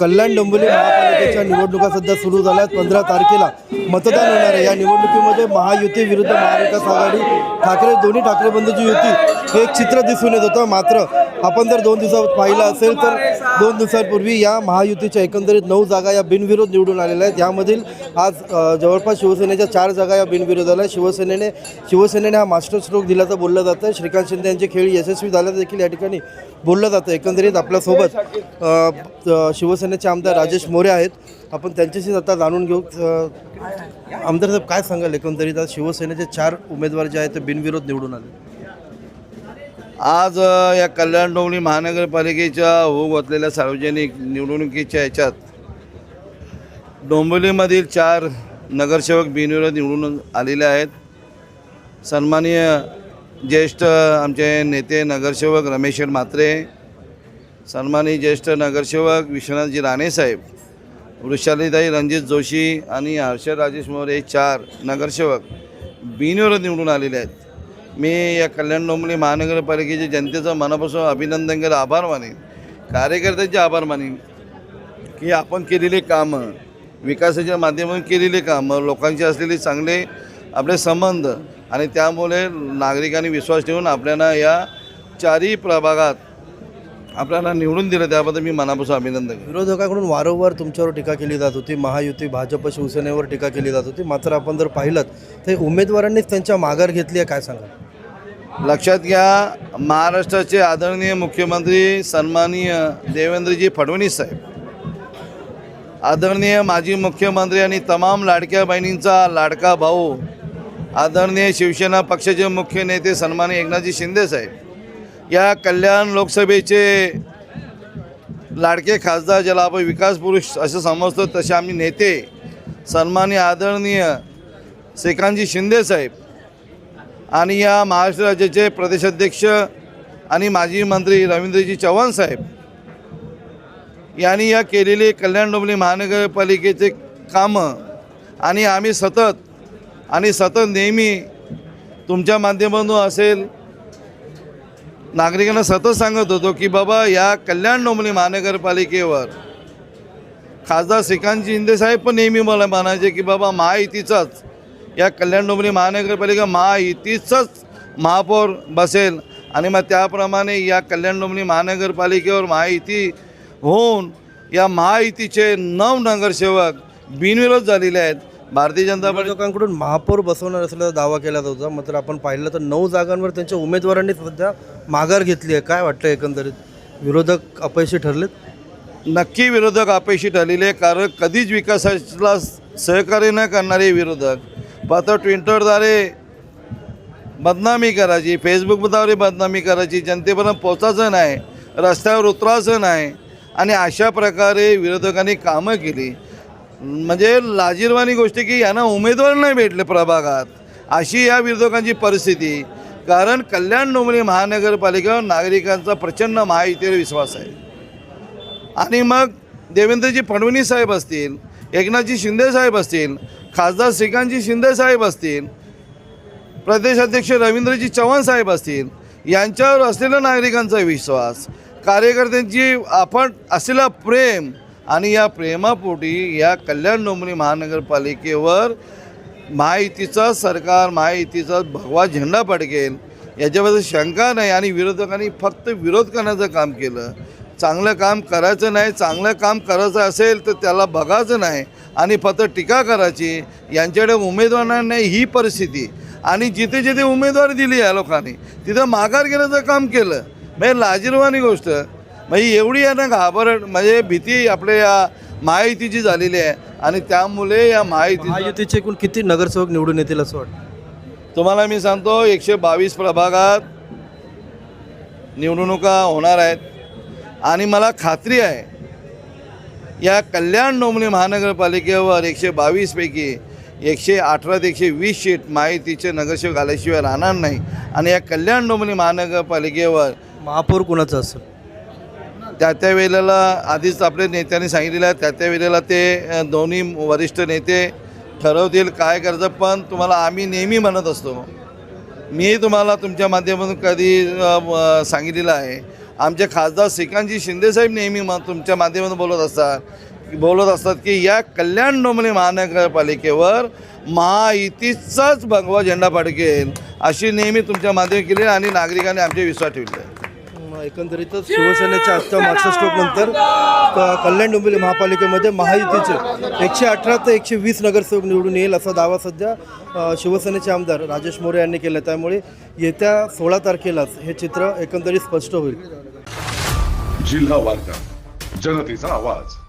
कल्याण डोंबिवली महापालिकेच्या निवडणुका सध्या सुरू झाल्या आहेत पंधरा तारखेला मतदान होणार आहे. या निवडणुकीमध्ये महायुती विरुद्ध महाविकास आघाडी ठाकरे दोन्ही ठाकरे बंधूची युती हे एक चित्र दिसून येत होतं. मात्र आपण जर दोन दिवसात पाहिलं असेल तर दोन दिवसांपूर्वी या महायुतीच्या एकंदरीत नऊ जागा या बिनविरोध निवडून आलेल्या आहेत. यामधील आज जवळपास शिवसेनेच्या चार जागा या बिनविरोध आल्या शिवसेनेने शिवसेनेने हा मास्टर स्ट्रोक दिल्याचं बोललं जातं. श्रीकांत शिंदे यांचे खेळ यशस्वी झाल्याचं देखील या ठिकाणी बोललं जातं. एकंदरीत आपल्यासोबत शिवसेनेचे आमदार राजेश मोरे आहेत. आपण त्यांच्याशीच आता जाणून घेऊ. आमदार साहेब काय सांगाल एकंदरीत? आज शिवसेनेचे चार उमेदवार जे आहेत ते बिनविरोध निवडून आले. आज या कल्याण डोंगली महानगरपालिकेच्या होऊ घातलेल्या सार्वजनिक निवडणुकीच्या ह्याच्यात डोंबिवलीमधील चार नगरसेवक बिनविरोध निवडून आलेले आहेत. सन्माननीय ज्येष्ठ आमचे नेते नगरसेवक रमेश म्हात्रे सन्माननीय ज्येष्ठ नगरसेवक विश्वनाथजी राणेसाहेब वृषालीताई रणजित जोशी आणि हर्षद राजेश मोरे हे चार नगरसेवक बिनविरोध निवडून आलेले आहेत. मी या कल्याण डोंबिवली महानगरपालिकेच्या जनतेचं मनापासून अभिनंदन करत आभार मानेन. कार्यकर्त्यांचे आभार मानेन की आपण केलेली कामं विकासाच्या माध्यमातून केलेले कामं लोकांचे असलेले चांगले आपले संबंध आणि त्यामुळे नागरिकांनी विश्वास ठेवून आपल्याला या चारही प्रभागात आपल्याला निवडून दिलं त्याबद्दल मी मनापासून अभिनंदन करतो. विरोधकाकडून वारंवार तुमच्यावर टीका केली जात होती महायुती भाजप शिवसेनेवर टीका केली जात होती मात्र आपण जर पाहिलं तर उमेदवारांनीच त्यांच्या माघार घेतली आहे काय सांगा लक्षात घ्या महाराष्ट्राचे आदरणीय मुख्यमंत्री सन्माननीय देवेंद्रजी फडणवीस साहेब आदरणीय माजी मुख्यमंत्री आणि तमाम लाडक्या बहिणींचा लाडका भाऊ आदरणीय शिवसेना पक्षाचे मुख्य नेते सन्माननीय एकनाथजी शिंदे साहेब या कल्याण लोकसभेचे लाडके खासदार ज्याला आपण विकास पुरुष असं समजतो तसे आम्ही नेते सन्माननीय आदरणीय श्रीकांतजी शिंदे साहेब आणि या महाराष्ट्र राज्याचे प्रदेशाध्यक्ष आणि माजी मंत्री रवींद्रजी चव्हाण साहेब यांनी या केलेले कल्याण डोंबिवली महानगरपालिकेचे कामं आणि आम्ही सतत आणि सतत नेहमी तुमच्या माध्यमातून असेल नागरिकांना सतत सांगत होतो की बाबा या कल्याण डोंबिवली महानगरपालिकेवर खासदार श्रीकांत शिंदेसाहेब पण नेहमी मला म्हणायचे की बाबा महायुतीचाच या कल्याण डोंबिवली महानगरपालिका महायुतीचाच महापौर बसेल. आणि मग त्याप्रमाणे या कल्याण डोंबिवली महानगरपालिकेवर महायुती होऊन या महायुतीचे नऊ नगरसेवक बिनविरोध झालेले आहेत. भारतीय जनता पार्टी विरोधकांकडून महापौर बसवणार असल्याचा दावा केला जात. होता मात्र आपण पाहिलं तर नऊ जागांवर त्यांच्या उमेदवारांनी सध्या माघार घेतली आहे. काय वाटतं एकंदरीत? विरोधक अपयशी ठरलेत? नक्की विरोधक अपयशी ठरलेले आहे, कारण कधीच विकासाला सहकार्य न करणारे विरोधक फक्त ट्विटरद्वारे बदनामी करायची फेसबुकद्वारे बदनामी करायची जनतेपर्यंत पोचायचं नाही रस्त्यावर उतरायचं नाही. आणि अशा प्रकारे विरोधकांनी कामं केली. म्हणजे लाजीरवाणी गोष्ट की यांना उमेदवार नाही भेटले प्रभागात. अशी या विरोधकांची परिस्थिती. कारण कल्याण डोंबिवली महानगरपालिकेवर नागरिकांचा प्रचंड महायुतीवर विश्वास आहे. आणि मग देवेंद्रजी फडणवीस साहेब असतील एकनाथजी शिंदे साहेब असतील खासदार श्रीकांतजी शिंदे साहेब असतील प्रदेशाध्यक्ष रवींद्रजी चव्हाण साहेब असतील यांच्यावर असलेला नागरिकांचा विश्वास कार्यकर्त्यांची आपण असलेला प्रेम आणि या प्रेमापोटी या कल्याण डोंबिवली महानगरपालिकेवर महायुतीचा सरकार महायुतीचा भगवा झेंडा पडकेल याच्याबद्दल शंका नाही आणि विरोधकांनी फक्त विरोध करण्याचं काम केलं. चांगलं काम करायचं नाही चांगलं काम करायचं असेल तर त्याला बघायचं नाही आणि फक्त टीका करायची. यांच्याकडे उमेदवार नाही ही परिस्थिती. आणि जिथे जिथे उमेदवारी दिली या लोकांनी तिथं माघार घेण्याचं काम केलं. म्हणजे लाजीरवाणी गोष्ट. म्हणजे एवढी यांना घाबरट म्हणजे भीती आपल्या या महायुतीची झालेली आहे. आणि त्यामुळे या महायुती महायुतीचे एकूण किती नगरसेवक निवडून येतील असं वाटतं? तुम्हाला मी सांगतो एकशे बावीस प्रभागात निवडणुका होणार आहेत. आणि मला खात्री आहे या कल्याण डोंबिवली महानगरपालिकेवर एकशे बावीसपैकी एकशे अठरा ते एकशे वीस सीट माहितीचे नगरसेवक आल्याशिवाय राहणार नाही. आणि या कल्याण डोंबिवली महानगरपालिकेवर महापौर कुणाचं असेल? त्या त्या वेळेला आधीच आपल्या नेत्यांनी सांगितलेलं आहे त्या त्या वेळेला ते दोन्ही वरिष्ठ नेते ठरवतील काय करायचं पण तुम्हाला आम्ही नेहमी म्हणत असतो. मी तुम्हाला तुमच्या माध्यमातून कधी सांगितलेलं आहे आमचे खासदार श्रीकांतजी शिंदेसाहेब नेहमी मग तुमच्या माध्यमातून बोलत असतात. बोलत असतात की या कल्याण डोंबिवली महानगरपालिकेवर महायुतीचाच भगवा झेंडा फडकेल अशी नेहमी तुमच्या माध्यमात केली आणि नागरिकांनी आमचे विश्वास ठेवले. एकंदरीतच शिवसेनेच्या आजच्या मागच्या स्ट्रोक नंतर क- कल्याण डोंबिवली महापालिकेमध्ये महायुतीचे एकशे अठरा ते एकशे वीस नगरसेवक निवडून येईल असा दावा सध्या शिवसेनेचे आमदार राजेश मोरे यांनी केला त्यामुळे येत्या सोळा तारखेलाच हे चित्र एकंदरीत स्पष्ट होईल. जिल्हा वार्ता जनतेचा आवाज.